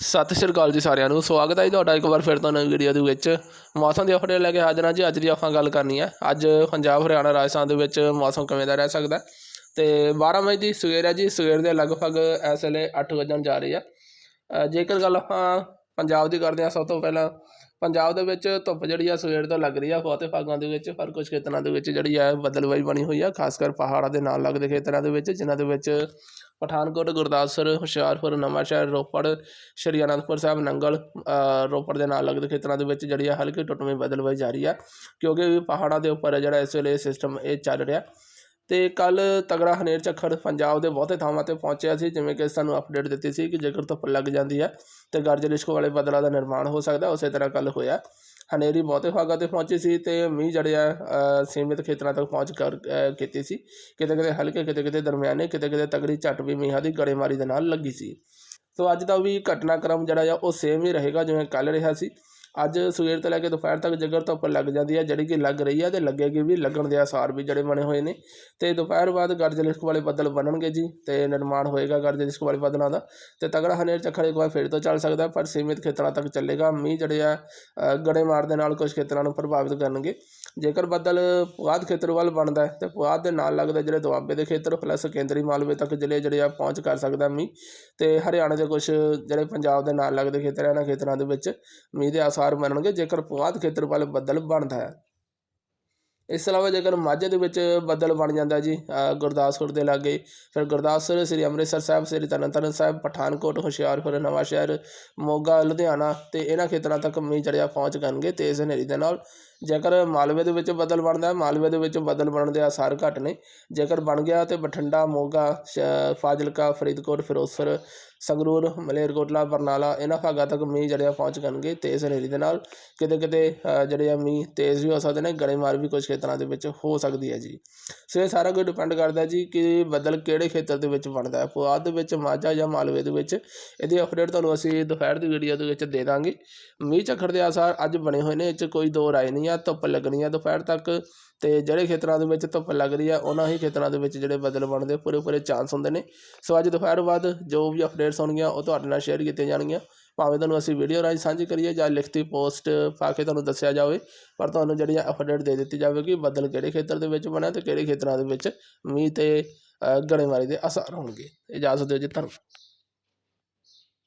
ਸਤਿ ਸ਼੍ਰੀ ਅਕਾਲ ਜੀ ਸਾਰਿਆਂ ਨੂੰ। ਸਵਾਗਤ ਹੈ ਜੀ ਤੁਹਾਡਾ ਇੱਕ ਵਾਰ ਫਿਰ ਤੋਂ ਨਵੀਂ ਵੀਡੀਓ ਦੇ ਵਿੱਚ। ਮੌਸਮ ਦੀ ਅਪਡੇਟ ਲੈ ਕੇ ਹਾਜ਼ਰ ਹਾਂ ਜੀ। ਅੱਜ ਦੀ ਆਪਾਂ ਗੱਲ ਕਰਨੀ ਹੈ। ਅੱਜ ਪੰਜਾਬ, ਹਰਿਆਣਾ, ਰਾਜਸਥਾਨ ਦੇ ਵਿੱਚ ਮੌਸਮ ਕਿਵੇਂ ਦਾ ਰਹਿ ਸਕਦਾ ਹੈ। ਤੇ 12 ਮਈ ਦੀ ਸਵੇਰ ਹੈ ਜੀ। ਸਵੇਰ ਦੇ ਲਗਭਗ ਇਸ ਵੇਲੇ 8 ਵਜਣ ਜਾ ਰਹੀ ਆ। ਜੇਕਰ ਗੱਲ ਆਪਾਂ ਪੰਜਾਬ ਦੀ ਕਰਦੇ ਹਾਂ ਸਭ ਤੋਂ ਪਹਿਲਾਂ। ਪੰਜਾਬ ਦੇ ਵਿੱਚ ਧੁੱਪ ਜਿਹੜੀ ਆ ਸਵੇਰ ਤੋਂ ਲੱਗ ਰਹੀ ਆ ਬਹੁਤੇ ਭਾਗਾਂ ਦੇ ਵਿੱਚ, ਪਰ ਕੁਝ ਖੇਤਰਾਂ ਦੇ ਵਿੱਚ ਜਿਹੜੀ ਆ ਬਦਲਵਾਈ ਬਣੀ ਹੋਈ ਆ, ਖਾਸ ਕਰ ਪਹਾੜਾਂ ਦੇ ਨਾਲ ਲੱਗਦੇ ਖੇਤਰਾਂ ਦੇ ਵਿੱਚ, ਜਿਨ੍ਹਾਂ ਦੇ ਵਿੱਚ ਪਠਾਨਕੋਟ, ਗੁਰਦਾਸਪੁਰ, ਹੁਸ਼ਿਆਰਪੁਰ, ਨਵਾਂਸ਼ਹਿਰ, ਰੋਪੜ, ਸ਼੍ਰੀ ਅਨੰਦਪੁਰ ਸਾਹਿਬ, ਨੰਗਲ ਰੋਪੜ ਦੇ ਨਾਲ ਲੱਗਦੇ ਖੇਤਰਾਂ ਦੇ ਵਿੱਚ ਜਿਹੜੀ ਆ ਹਲਕੀ ਟੁੱਟਵੀਂ ਬਦਲਵਾਈ ਜਾਰੀ ਆ, ਕਿਉਂਕਿ ਪਹਾੜਾਂ ਦੇ ਉੱਪਰ ਜਿਹੜਾ ਇਸ ਵੇਲੇ ਸਿਸਟਮ ਇਹ ਚੱਲ ਰਿਹਾ। ਤੇ ਕੱਲ ਤਗੜਾ ਹਨੇਰ ਝੱਖੜ ਪੰਜਾਬ ਦੇ ਬਹੁਤੇ ਥਾਵਾਂ ਤੇ ਪਹੁੰਚਿਆ ਸੀ, ਜਿਵੇਂ ਕਿ ਸਾਨੂੰ ਅਪਡੇਟ ਦਿੱਤੀ ਸੀ ਕਿ ਜੇਕਰ ਧੁੱਪ ਲੱਗ ਜਾਂਦੀ ਹੈ, ਤੇ ਗਰਜ ਲਿਸ਼ਕ ਵਾਲੇ ਬੱਦਲਾਂ ਦਾ ਨਿਰਮਾਣ ਹੋ ਸਕਦਾ, ਉਸੇ ਤਰ੍ਹਾਂ ਕੱਲ ਹੋਇਆ। ਹਨੇਰੀ ਬਹੁਤੇ ਭਾਗਾਂ ਤੇ ਪਹੁੰਚੀ ਸੀ ਤੇ ਮੀਂਹ ਜੜਿਆ ਸੀਮਿਤ ਖੇਤਰਾਂ ਤੱਕ ਪਹੁੰਚ ਕਰ ਕੀਤੀ ਸੀ। ਕਿਤੇ ਕਿਤੇ ਹਲਕੇ ਕਿਤੇ ਕਿਤੇ ਦਰਮਿਆਨੇ ਕਿਤੇ ਕਿਤੇ ਤਗੜੀ ਝੱਟ ਵੀ ਮੀਂਹਾਂ ਦੀ ਗੜੇਮਾਰੀ ਦੇ ਨਾਲ ਲੱਗੀ ਸੀ। ਸੋ ਅੱਜ ਦਾ ਵੀ ਘਟਨਾਕ੍ਰਮ ਜਿਹੜਾ ਆ, ਉਹ ਸੇਮ ਹੀ ਰਹੇਗਾ ਜਿਵੇਂ ਕੱਲ ਰਿਹਾ ਸੀ। ਅੱਜ ਸਵੇਰ ਤੋਂ ਲੈ ਕੇ ਦੁਪਹਿਰ ਤੱਕ ਜੇਕਰ ਧੁੱਪ ਲੱਗ ਜਾਂਦੀ ਹੈ, ਜਿਹੜੀ ਕਿ ਲੱਗ ਰਹੀ ਹੈ ਤੇ ਲੱਗੇਗੀ ਵੀ ਲੱਗਣ ਦੇ ਆਸਾਰ ਵੀ ਜਿਹੜੇ ਬਣੇ ਹੋਏ ਨੇ। ਤੇ ਦੁਪਹਿਰ ਬਾਅਦ ਗਰਜ ਲਿਸ਼ਕ ਵਾਲੇ ਬੱਦਲ ਬਣਨਗੇ ਜੀ ਤੇ ਨਿਰਮਾਣ ਹੋਏਗਾ ਗਰਜ ਲਿਸ਼ਕ ਵਾਲੇ ਬੱਦਲਾਂ ਦਾ। ਤੇ ਤਗੜਾ ਹਨੇਰ ਚੱਖੜ ਇੱਕ ਵਾਰ ਫਿਰ ਤੋਂ ਚੱਲ ਸਕਦਾ ਪਰ ਸੀਮਿਤ ਖੇਤਰਾਂ ਤੱਕ ਚੱਲੇਗਾ। ਮੀਂਹ ਜਿਹੜੇ ਆ ਗੜੇ ਮਾਰ ਦੇ ਨਾਲ ਕੁਝ ਖੇਤਰਾਂ ਨੂੰ ਪ੍ਰਭਾਵਿਤ ਕਰਨਗੇ। ਜੇਕਰ ਬੱਦਲ ਪੁਆਧ ਖੇਤਰ ਵੱਲ ਬਣਦਾ ਹੈ ਤੇ ਪੁਆਧ ਦੇ ਨਾਲ ਲੱਗਦੇ ਜਿਹੜੇ ਦੁਆਬੇ ਦੇ ਖੇਤਰ ਪਲੱਸ ਕੇਂਦਰੀ ਮਾਲਵੇ ਤੱਕ ਜ਼ਿਲ੍ਹੇ ਜਿਹੜੇ ਆ ਪਹੁੰਚ ਕਰ ਸਕਦਾ ਮੀਂਹ। ਤੇ ਹਰਿਆਣਾ ਦੇ ਕੁਝ ਜਿਹੜੇ ਪੰਜਾਬ ਦੇ ਨਾਲ ਲੱਗਦੇ ਖੇਤਰ ਆ, ਇਹਨਾਂ ਖੇਤਰਾਂ ਦੇ ਵਿੱਚ ਮੀਂਹ ਦੇ ਆਸਾਰ ਬਣਨਗੇ ਜੇਕਰ ਪੁਆਧ ਖੇਤਰ ਵੱਲ ਬੱਦਲ ਬਣਦਾ ਹੈ। ਇਸ ਤੋਂ ਇਲਾਵਾ ਜੇਕਰ ਮਾਝੇ ਦੇ ਵਿੱਚ ਬੱਦਲ ਬਣ ਜਾਂਦਾ ਜੀ ਗੁਰਦਾਸਪੁਰ ਦੇ ਲਾਗੇ, ਫਿਰ ਗੁਰਦਾਸਪੁਰ ਸ੍ਰੀ ਅੰਮ੍ਰਿਤਸਰ ਸਾਹਿਬ, ਸ੍ਰੀ ਤਰਨਤਾਰਨ ਸਾਹਿਬ, ਪਠਾਨਕੋਟ, ਹੁਸ਼ਿਆਰਪੁਰ, ਨਵਾਂਸ਼ਹਿਰ, ਮੋਗਾ, ਲੁਧਿਆਣਾ ਤੇ ਇਹਨਾਂ ਖੇਤਰਾਂ ਤੱਕ ਮੀਂਹ ਜੜਿਆ ਪਹੁੰਚ ਕਰਨਗੇ ਤੇਜ਼ ਹਨੇਰੀ ਦੇ ਨਾਲ ਜੇਕਰ ਮਾਲਵੇ ਦੇ ਵਿੱਚ ਬੱਦਲ ਬਣਦਾ ਹੈ ਮਾਲਵੇ ਦੇ ਵਿੱਚ ਬੱਦਲ ਬਣਨ ਦੇ ਆਸਾਰ ਘੱਟ ਨੇ। ਜੇਕਰ ਬਣ ਗਿਆ ਤੇ ਬਠਿੰਡਾ, ਮੋਗਾ, ਸ਼- ਫਾਜ਼ਿਲਕਾ, ਫਰੀਦਕੋਟ, ਫਿਰੋਜ਼ਪੁਰ, ਸੰਗਰੂਰ, ਮਲੇਰਕੋਟਲਾ, ਬਰਨਾਲਾ ਇਹਨਾਂ ਭਾਗਾਂ ਤੱਕ ਮੀਂਹ ਜੜਿਆ ਪਹੁੰਚ ਕਰਨਗੇ ਤੇਜ਼ ਹਨੇਰੀ ਦੇ ਨਾਲ ਕਿਤੇ ਕਿਤੇ ਜਿਹੜੇ ਆ ਮੀਂਹ ਤੇਜ਼ ਵੀ ਹੋ ਸਕਦੇ ਨੇ, ਗੜੇਮਾਰ ਵੀ ਕੁਝ ਖੇਤਰਾਂ ਦੇ ਵਿੱਚ ਹੋ ਸਕਦੀ ਹੈ ਜੀ। ਸੋ ਇਹ ਸਾਰਾ ਕੁਝ ਡਿਪੈਂਡ ਕਰਦਾ ਜੀ ਕਿ ਬੱਦਲ ਕਿਹੜੇ ਖੇਤਰ ਦੇ ਵਿੱਚ ਬਣਦਾ ਹੈ। ਪੁਆਧ ਦੇ ਵਿੱਚ, ਮਾਝਾ ਜਾਂ ਮਾਲਵੇ ਦੇ ਵਿੱਚ, ਇਹਦੀ ਅਪਡੇਟ ਤੁਹਾਨੂੰ ਅਸੀਂ ਦੁਪਹਿਰ ਦੀ ਵੀਡੀਓ ਦੇ ਵਿੱਚ ਦੇ ਦਾਂਗੇ। ਮੀਂਹ ਝੱਖੜ ਦੇ ਆਸਾਰ ਅੱਜ ਬਣੇ ਹੋਏ ਨੇ, ਇਹ 'ਚ ਕੋਈ ਦੋ ਰਾਏ ਨਹੀਂ ਆ ਧੁੱਪ ਲੱਗਣੀ ਆ ਦੁਪਹਿਰ ਤੱਕ ਤੇ ਜਿਹੜੇ ਖੇਤਰਾਂ ਦੇ ਵਿੱਚ ਧੁੱਪ ਲੱਗ ਰਹੀ ਆ ਉਹਨਾਂ ਹੀ ਖੇਤਰਾਂ ਦੇ ਵਿੱਚ ਜਿਹੜੇ ਬੱਦਲ ਬਣਦੇ ਪੂਰੇ ਪੂਰੇ ਚਾਂਸ ਹੁੰਦੇ ਨੇ। ਸੋ ਅੱਜ ਦੁਪਹਿਰ ਬਾਅਦ ਜੋ ਵੀ ਅਪਡੇਟਸ ਹੋਣਗੀਆਂ ਉਹ ਤੁਹਾਡੇ ਨਾਲ ਸ਼ੇਅਰ ਕੀਤੀਆਂ ਜਾਣਗੀਆਂ। ਭਾਵੇਂ ਤੁਹਾਨੂੰ ਅਸੀਂ ਵੀਡੀਓ ਰਾਹੀਂ ਸਾਂਝੀ ਕਰੀਏ ਜਾਂ ਲਿਖਤੀ ਪੋਸਟ ਪਾ ਕੇ ਤੁਹਾਨੂੰ ਦੱਸਿਆ ਜਾਵੇ ਪਰ ਤੁਹਾਨੂੰ ਜਿਹੜੀਆਂ ਅਪਡੇਟ ਦੇ ਦਿੱਤੀ ਜਾਵੇਗੀ ਬੱਦਲ ਕਿਹੜੇ ਖੇਤਰ ਦੇ ਵਿੱਚ ਬਣਿਆ ਤੇ ਕਿਹੜੇ ਖੇਤਰਾਂ ਦੇ ਵਿੱਚ ਮੀਂਹ ਤੇ ਅ, ਗੜੇਮਾਰੀ ਦੇ ਅਸਰ ਹੋਣਗੇ। ਇਜਾਜ਼ਤ ਦਿਓ ਜੀ ਧੰਨਵਾਦ।